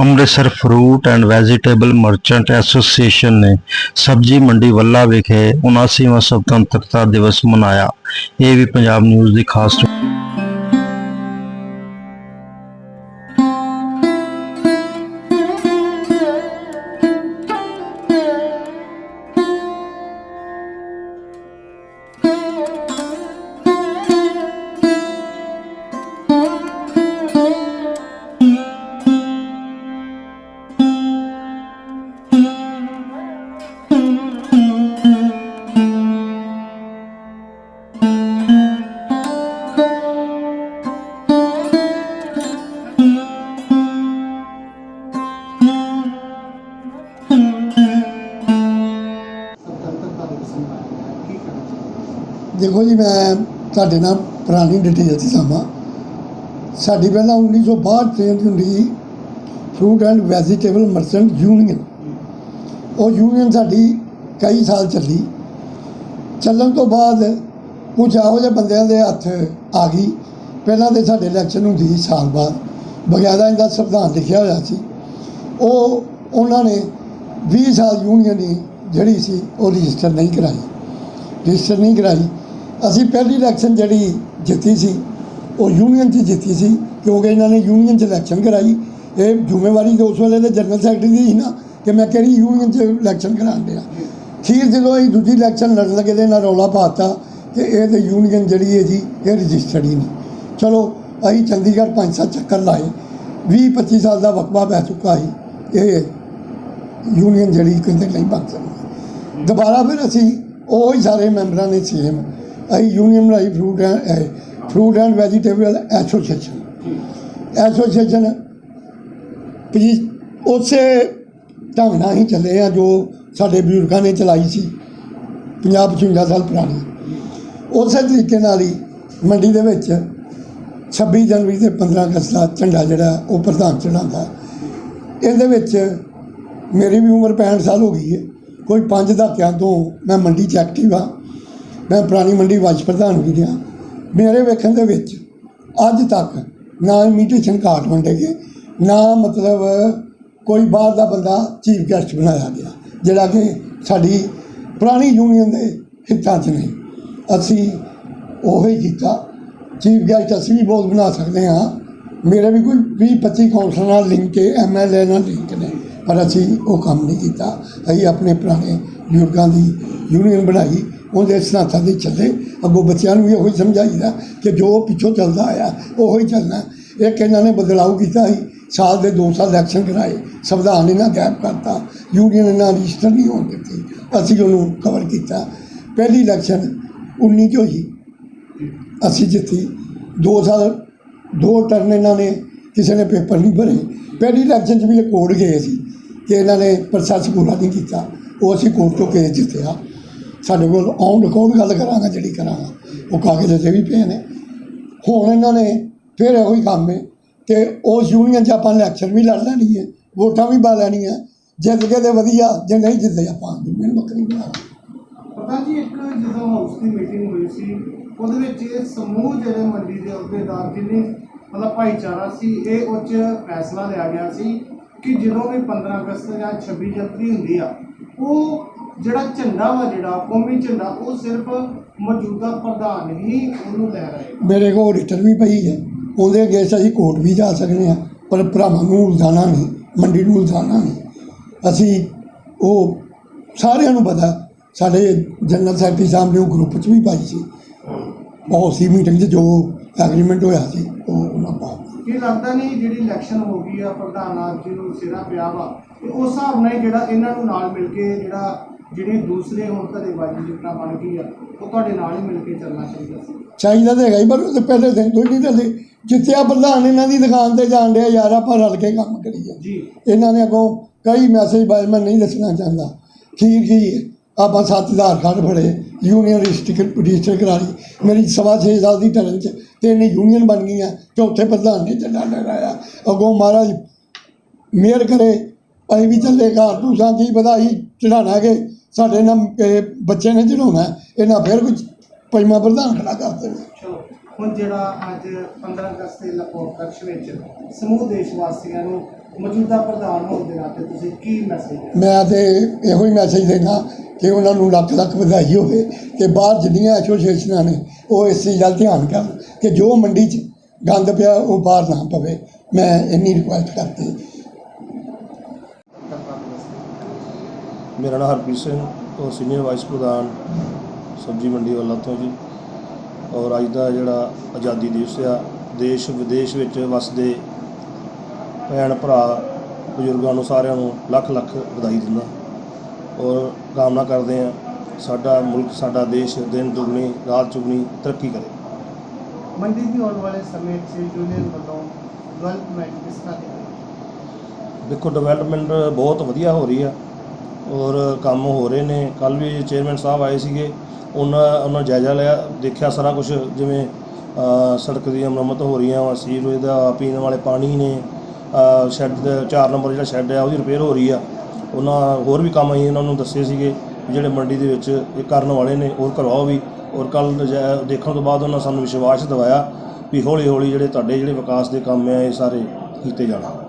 Amritsar fruit and vegetable merchant association ਨੇ ਸਬਜ਼ੀ ਮੰਡੀ ਵੱਲਾ ਵਿਖੇ 79ਵਾਂ ਸੁਤੰਤਰਤਾ ਦਿਵਸ ਮਨਾਇਆ। ਇਹ ਵੀ ਪੰਜਾਬ ਨਿਊਜ਼ ਦੀ ਖਾਸ ਦੇਖੋ ਜੀ, ਮੈਂ ਤੁਹਾਡੇ ਨਾਲ ਪੁਰਾਣੀ ਡਿਟੇਲ ਦੀ ਸਾਮਾ ਸਾਡੀ ਪਹਿਲਾਂ 1962 ਟ੍ਰੇਨ ਹੁੰਦੀ ਸੀ fruit and vegetable merchant union ਉਹ ਯੂਨੀਅਨ ਸਾਡੀ ਕਈ ਸਾਲ ਚੱਲੀ। ਚੱਲਣ ਤੋਂ ਬਾਅਦ ਕੁਝ ਇਹੋ ਜਿਹੇ ਬੰਦਿਆਂ ਦੇ ਹੱਥ ਆ ਗਈ। ਪਹਿਲਾਂ ਤੇ ਸਾਡੇ ਇਲੈਕਸ਼ਨ ਹੁੰਦੀ ਸੀ ਸਾਲ ਬਾਅਦ। ਬਗੈਰਾ ਇਹਦਾ ਸੰਵਿਧਾਨ ਲਿਖਿਆ ਹੋਇਆ ਸੀ। ਉਹ ਉਹਨਾਂ ਨੇ 20 ਸਾਲ ਯੂਨੀਅਨ ਦੀ ਜਿਹੜੀ ਸੀ, ਉਹ ਰਜਿਸਟਰ ਨਹੀਂ ਕਰਾਈ। ਰਜਿਸਟਰ ਨਹੀਂ ਕਰਾਈ। ਅਸੀਂ ਪਹਿਲੀ ਇਲੈਕਸ਼ਨ ਜਿਹੜੀ ਜਿੱਤੀ ਸੀ, ਉਹ ਯੂਨੀਅਨ 'ਚ ਜਿੱਤੀ ਸੀ, ਕਿਉਂਕਿ ਇਹਨਾਂ ਨੇ ਯੂਨੀਅਨ 'ਚ ਇਲੈਕਸ਼ਨ ਕਰਾਈ। ਇਹ ਜ਼ਿੰਮੇਵਾਰੀ ਤਾਂ ਉਸ ਵੇਲੇ ਦੇ ਜਨਰਲ ਸੈਕਟਰੀ ਦੀ ਸੀ ਨਾ, ਕਿ ਮੈਂ ਕਿਹੜੀ ਯੂਨੀਅਨ 'ਚ ਇਲੈਕਸ਼ਨ ਕਰਾਉਣ ਡਿਆ। ਖੀਰ ਜਦੋਂ ਅਸੀਂ ਦੂਜੀ ਇਲੈਕਸ਼ਨ ਲੜਨ ਲੱਗੇ ਤੇ ਇਹਨਾਂ ਰੌਲਾ ਪਾਤਾ ਕਿ ਇਹ ਤੇ ਯੂਨੀਅਨ ਜਿਹੜੀ ਹੈ ਜੀ, ਇਹ ਰਜਿਸਟਰਡ ਹੀ ਨਹੀਂ। ਚਲੋ, ਅਸੀਂ ਚੰਡੀਗੜ੍ਹ ਪੰਜ ਸੱਤ ਚੱਕਰ ਲਾਏ। 20 25 ਸਾਲ ਦਾ ਵਕਫਾ ਪੈ ਚੁੱਕਾ ਸੀ। ਇਹ ਯੂਨੀਅਨ ਜਿਹੜੀ ਕਹਿੰਦੇ ਨਹੀਂ ਬਣ ਸਕਦੀ। ਦੁਬਾਰਾ ਫਿਰ ਅਸੀਂ ਉਹ ਹੀ ਸਾਰੇ ਮੈਂਬਰਾਂ ਨੇ ਸੇਮ ਅਸੀਂ ਯੂਨੀਅਨ ਬਣਾਈ fruit and fruit and vegetable association association ਵੀ ਉਸੇ ਢੰਗ ਨਾਲ ਹੀ ਚੱਲੇ ਆ ਜੋ ਸਾਡੇ ਬਜ਼ੁਰਗਾਂ ਨੇ ਚਲਾਈ ਸੀ 50 55 ਸਾਲ ਪੁਰਾਣੀ। ਉਸੇ ਤਰੀਕੇ ਨਾਲ ਹੀ ਮੰਡੀ ਦੇ ਵਿੱਚ 26 ਜਨਵਰੀ ਤੇ 15 ਅਗਸਤ ਦਾ ਝੰਡਾ ਜਿਹੜਾ ਉਹ ਪ੍ਰਧਾਨ ਚੜਾਉਂਦਾ ਇਹਦੇ ਵਿੱਚ ਮੇਰੀ ਵੀ ਉਮਰ 65 ਸਾਲ ਹੋ ਗਈ ਹੈ। ਕੋਈ ਪੰਜ ਦਹਾਕਿਆਂ ਤੋਂ ਮੈਂ ਮੰਡੀ 'ਚ ਐਕਟਿਵ ਆ ਮੈਂ ਪੁਰਾਣੀ ਮੰਡੀ ਵਾਈਸ ਪ੍ਰਧਾਨ ਵੀ ਰਿਹਾ। ਮੇਰੇ ਵੇਖਣ ਦੇ ਵਿੱਚ ਅੱਜ ਤੱਕ ਨਾ ਇਮੀਟੇਸ਼ਨ ਕਾਰਡ ਵੰਡੇ ਗਏ, ਨਾ ਮਤਲਬ ਕੋਈ ਬਾਹਰ ਦਾ ਬੰਦਾ ਚੀਫ ਗੈਸਟ ਬਣਾਇਆ ਗਿਆ, ਜਿਹੜਾ ਕਿ ਸਾਡੀ ਪੁਰਾਣੀ ਯੂਨੀਅਨ ਦੇ ਹਿੱਤਾਂ 'ਚ ਨਹੀਂ ਅਸੀਂ ਉਹ ਹੀ ਕੀਤਾ। ਚੀਫ ਗੈਸਟ ਅਸੀਂ ਵੀ ਬਹੁਤ ਬਣਾ ਸਕਦੇ ਹਾਂ। ਮੇਰੇ ਵੀ ਕੋਈ 20 25 ਕੌਂਸਲਰ ਨਾਲ ਲਿੰਕ ਹੈ ਐਮਐਲਏ ਨਾਲ ਲਿੰਕ ਨੇ, ਪਰ ਅਸੀਂ ਉਹ ਕੰਮ ਨਹੀਂ ਕੀਤਾ। ਅਸੀਂ ਆਪਣੇ ਪੁਰਾਣੇ ਬਜ਼ੁਰਗਾਂ ਦੀ ਯੂਨੀਅਨ ਬਣਾਈ। ਉਹਦੇ ਸਿਧਾਂਤਾਂ ਦੇ ਚੱਲੇ। ਅੱਗੋਂ ਬੱਚਿਆਂ ਨੂੰ ਵੀ ਉਹੀ ਸਮਝਾਈਦਾ ਕਿ ਜੋ ਪਿੱਛੋਂ ਚੱਲਦਾ ਆਇਆ, ਉਹੋ ਹੀ ਚੱਲਣਾ। ਇੱਕ ਇਹਨਾਂ ਨੇ ਬਦਲਾਅ ਕੀਤਾ ਸੀ। ਸਾਲ ਦੇ ਦੋ ਸਾਲ ਇਲੈਕਸ਼ਨ ਕਰਾਏ। ਸੰਵਿਧਾਨ ਇਹਨਾਂ ਗੈਪ ਕਰਤਾ। ਯੂਨੀਅਨ ਇਹਨਾਂ ਰਜਿਸਟਰ ਨਹੀਂ ਹੋਣ ਦਿੱਤੀ। ਅਸੀਂ ਉਹਨੂੰ ਕਵਰ ਕੀਤਾ। ਪਹਿਲੀ ਇਲੈਕਸ਼ਨ 19 ਚ ਹੋਈ। ਅਸੀਂ ਜਿੱਤੀ। ਦੋ ਸਾਲ, ਦੋ ਟਰਨ ਇਹਨਾਂ ਨੇ ਕਿਸੇ ਨੇ ਪੇਪਰ ਨਹੀਂ ਭਰੇ। ਪਹਿਲੀ ਇਲੈਕਸ਼ਨ 'ਚ ਵੀ ਇਹ ਕੋਰਟ ਗਏ ਸੀ ਕਿ ਇਹਨਾਂ ਨੇ ਪ੍ਰੋਸੈਸ ਪੂਰਾ ਨਹੀਂ ਕੀਤਾ। ਉਹ ਅਸੀਂ ਕੋਰਟ ਤੋਂ ਕੇਸ ਜਿੱਤਿਆ। ਸਾਡੇ ਕੋਲ ਔਨ ਰਿਕਾਰਡ ਗੱਲ ਕਰਾਂਗਾ, ਜਿਹੜੀ ਕਰਾਂਗਾ? ਉਹ ਕਾਗਜ਼ ਅਜੇ ਵੀ ਪਏ ਨੇ। ਹੁਣ ਇਹਨਾਂ ਨੇ ਫਿਰ ਇਹੋ ਹੀ ਕੰਮ ਹੈ ਕਿ ਉਸ ਯੂਨੀਅਨ 'ਚ ਆਪਾਂ ਇਲੈਕਸ਼ਨ ਵੀ ਲੜ ਲੈਣੀ ਹੈ, ਵੋਟਾਂ ਵੀ ਪਾ ਲੈਣੀਆਂ, ਜਿੱਤ ਕੇ ਤੇ ਵਧੀਆ, ਜੇ ਨਹੀਂ ਜਿੱਤਦੇ ਆਪਾਂ ਯੂਨੀਅਨ ਬੱਕਰੀ ਬਣਾ ਪ੍ਰਧਾਨ ਜੀ, ਇੱਕ ਜਦੋਂ ਹਾਊਸ ਦੀ ਮੀਟਿੰਗ ਹੋਈ ਸੀ, ਉਹਦੇ ਵਿੱਚ ਇਹ ਸਮੂਹ ਜਿਹੜੇ ਮੰਡੀ ਦੇ ਅਹੁਦੇਦਾਰ ਜਿੰਨੇ ਮਤਲਬ ਭਾਈਚਾਰਾ ਸੀ, ਇਹ ਉੱਚ ਫੈਸਲਾ ਲਿਆ ਗਿਆ ਸੀ ਕਿ ਜਦੋਂ ਵੀ 15 ਅਗਸਤ ਜਾਂ 26 ਜਨਵਰੀ ਹੁੰਦੀ ਆ, ਉਹ ਜਿਹੜਾ ਝੰਡਾ ਵਾ ਜਿਹੜਾ ਕੌਮੀ ਝੰਡਾ ਉਹ ਸਿਰਫ ਮੌਜੂਦਾ ਪ੍ਰਧਾਨ ਹੀ ਉਹਨੂੰ ਲੈ ਰਹੇ ਮੇਰੇ ਕੋਲ ਰਿਟਰਨ ਵੀ ਪਈ ਹੈ। ਉਹਦੇ ਅੱਗੇ ਅਸੀਂ ਕੋਰਟ ਵੀ ਜਾ ਸਕਦੇ ਹਾਂ ਪਰ ਭਰਾਵਾਂ ਨੂੰ ਉਲਝਾਉਣਾ ਨਹੀਂ ਮੰਡੀ ਨੂੰ ਉਲਝਾਉਣਾ ਨਹੀਂ। ਅਸੀਂ ਉਹ ਸਾਰਿਆਂ ਨੂੰ ਪਤਾ ਸਾਡੇ ਜਨਰਲ ਸੈਕਟਰੀ ਸਾਹਿਬ ਨੇ ਉਹ ਗਰੁੱਪ 'ਚ ਵੀ ਪਾਈ ਸੀ। ਉਹ ਸੀ ਮੀਟਿੰਗ 'ਚ ਜੋ ਐਗਰੀਮੈਂਟ ਹੋਇਆ ਸੀ ਉਹ ਉਹਨਾਂ ਪਾ। ਇਹ ਲੱਗਦਾ ਨਹੀਂ ਜਿਹੜੀ ਇਲੈਕਸ਼ਨ ਹੋ ਗਈ ਆ ਪ੍ਰਧਾਨ ਆਪ ਜੀ ਨੂੰ ਸਿਰਾ ਪਿਆ ਵਾ। ਤੇ ਉਸ ਹਿਸਾਬ ਨਾਲ ਜਿਹੜਾ ਇਹਨਾਂ ਨੂੰ ਨਾਲ ਮਿਲ ਕੇ ਜਿਹੜਾ ਜਿਹੜੇ ਦੂਸਰੇ ਹੁਣ ਧੜੇਬਾਜ਼ੀ ਜਿੱਦਾਂ ਬਣ ਗਈ ਆ ਉਹ ਤੁਹਾਡੇ ਨਾਲ ਹੀ ਮਿਲ ਕੇ ਚੱਲਣਾ ਚਾਹੀਦਾ ਸੀ। ਚਾਹੀਦਾ ਤਾਂ ਹੈਗਾ ਹੀ ਪਰ ਉਹਦੇ ਪਹਿਲੇ ਦਿਨ ਤੋਂ ਹੀ ਨਹੀਂ ਚੱਲੇ। ਜਿੱਤਿਆ ਪ੍ਰਧਾਨ ਇਹਨਾਂ ਦੀ ਦੁਕਾਨ ਤੇ ਜਾਣ ਡਿਆ ਯਾਰ ਆਪਾਂ ਰਲ ਕੇ ਕੰਮ ਕਰੀਏ ਜੀ। ਇਹਨਾਂ ਨੇ ਅੱਗੋਂ ਕਈ ਮੈਸੇਜ ਬਾਰੇ ਮੈਂ ਨਹੀਂ ਦੱਸਣਾ ਚਾਹੁੰਦਾ। ਠੀਕ ਹੈ? ਆਪਾਂ ਸੱਤ ਆਧਾਰ ਕਾਰਡ ਫੜੇ ਯੂਨੀਅਨ ਰਜਿਸਟਰ ਰਜਿਸਟਰ ਕਰਾ ਲਈ। ਮੇਰੀ ਸਵਾ ਛੇ ਸਾਲ ਦੀ ਟਰਨ ਚ ਤਿੰਨ ਯੂਨੀਅਨ ਬਣ ਗਈਆਂ ਚੌਥੇ ਪ੍ਰਧਾਨ ਨੇ ਝੰਡਾ ਲਹਿਰਾਇਆ ਅੱਗੋਂ ਮਹਾਰਾਜ ਮਿਹਰ ਕਰੇ ਅਸੀਂ ਵੀ ਚੱਲੇ ਘਰ ਤੂੰ ਕੀ ਵਧਾਈ ਚੜਾਣਾ ਕਿ ਸਾਡੇ ਨਾਲ ਬੱਚੇ ਨੇ ਚੜਾਉਣਾ ਇਹਨਾਂ ਫਿਰ ਕੁਝ ਪੰਜਵਾਂ ਪ੍ਰਧਾਨ ਖੜਾ ਕਰ ਦੇਣਾ। ਹੁਣ ਜਿਹੜਾ ਅੱਜ 15 ਅਗਸਤ ਦੇ ਲਪੋਰ ਕਕਸ਼ ਵਿੱਚ ਸਮੂਹ ਦੇਸ਼ ਵਾਸੀਆਂ ਨੂੰ ਮੌਜੂਦਾ ਪ੍ਰਧਾਨ ਹੋਣ ਦੇ ਨਾਤੇ ਤੁਸੀਂ ਕੀ ਮੈਸੇਜ ਮੈਂ ਤੇ ਇਹੋ ਹੀ ਮੈਸੇਜ ਦੇਣਾ ਕਿ ਉਹਨਾਂ ਨੂੰ ਲੱਖ ਲੱਖ ਵਧਾਈ ਹੋਵੇ ਕਿ ਬਾਹਰ ਜਿੰਨੀਆਂ ਐਸੋਸੀਏਸ਼ਨਾਂ ਨੇ ਉਹ ਇਸ ਚੀਜ਼ ਵੱਲ ਧਿਆਨ ਕਰਨ ਕਿ ਜੋ ਮੰਡੀ 'ਚ ਗੰਦ ਪਿਆ ਉਹ ਬਾਹਰ ਨਾ ਪਵੇ। ਮੈਂ ਇੰਨੀ ਰਿਕੁਐਸਟ ਕਰਤੀ। ਮੇਰਾ ਨਾਮ ਹਰਪ੍ਰੀਤ ਸਿੰਘ ਔਰ ਸੀਨੀਅਰ ਵਾਈਸ ਪ੍ਰਧਾਨ ਸਬਜ਼ੀ ਮੰਡੀ ਵਾਲਾ ਤੋਂ ਜੀ। ਔਰ ਅੱਜ ਦਾ ਜਿਹੜਾ ਆਜ਼ਾਦੀ ਦਿਵਸ ਆ ਦੇਸ਼ ਵਿਦੇਸ਼ ਵਿੱਚ ਵਸਦੇ ਭੈਣ ਭਰਾ ਬਜ਼ੁਰਗਾਂ ਨੂੰ ਸਾਰਿਆਂ ਨੂੰ ਲੱਖ ਲੱਖ ਵਧਾਈ ਦਿੰਦਾ। ਔਰ ਕਾਮਨਾ ਕਰਦੇ ਆ ਸਾਡਾ ਮੁਲਕ ਸਾਡਾ ਦੇਸ਼ ਦਿਨ ਦੁਗਣੀ ਰਾਤ ਚੁਗਣੀ ਤਰੱਕੀ ਕਰੇ। ਮੰਡੀ ਦੀ ਆਉਣ ਵਾਲੇ ਸਮੇਂ 'ਚ ਯੂਨੀਅਨ ਵੱਲੋਂ ਡਿਵੈਲਪਮੈਂਟ ਕਿਸ ਤਰ੍ਹਾਂ ਦੀ? ਦੇਖੋ ਡਿਵੈਲਪਮੈਂਟ ਬਹੁਤ ਵਧੀਆ ਹੋ ਰਹੀ ਆ। ਔਰ ਕੰਮ ਹੋ ਰਹੇ ਨੇ। ਕੱਲ ਵੀ ਚੇਅਰਮੈਨ ਸਾਹਿਬ ਆਏ ਸੀਗੇ। ਉਹਨਾਂ ਉਹਨਾਂ ਜਾਇਜ਼ਾ ਲਿਆ, ਦੇਖਿਆ ਸਾਰਾ ਕੁਝ ਜਿਵੇਂ ਸੜਕ ਦੀਆਂ ਮੁਰੰਮਤ ਹੋ ਰਹੀਆਂ ਵਾ, ਸੀਵਰੇਜ ਦਾ ਪੀਣ ਵਾਲੇ ਪਾਣੀ ਨੇ ਸ਼ੈੱਡ ਦੇ 4 ਨੰਬਰ ਜਿਹੜਾ ਸ਼ੈੱਡ ਆ, ਉਹਦੀ ਰਿਪੇਅਰ ਹੋ ਰਹੀ ਆ। ਉਹਨਾਂ ਹੋਰ ਵੀ ਕੰਮ ਅਸੀਂ ਉਹਨਾਂ ਨੂੰ ਦੱਸੇ ਸੀਗੇ ਵੀ ਜਿਹੜੇ ਮੰਡੀ ਦੇ ਵਿੱਚ ਇਹ ਕਰਨ ਵਾਲੇ ਨੇ, ਹੋਰ ਕਰਵਾਓ ਵੀ। ਔਰ ਕੱਲ ਦੇਖਣ ਤੋਂ ਬਾਅਦ ਉਹਨਾਂ ਸਾਨੂੰ ਵਿਸ਼ਵਾਸ ਦਿਵਾਇਆ ਵੀ ਹੌਲੀ ਹੌਲੀ ਜਿਹੜੇ ਤੁਹਾਡੇ ਜਿਹੜੇ ਵਿਕਾਸ ਦੇ ਕੰਮ ਆ, ਇਹ ਸਾਰੇ ਕੀਤੇ ਜਾਣਾ।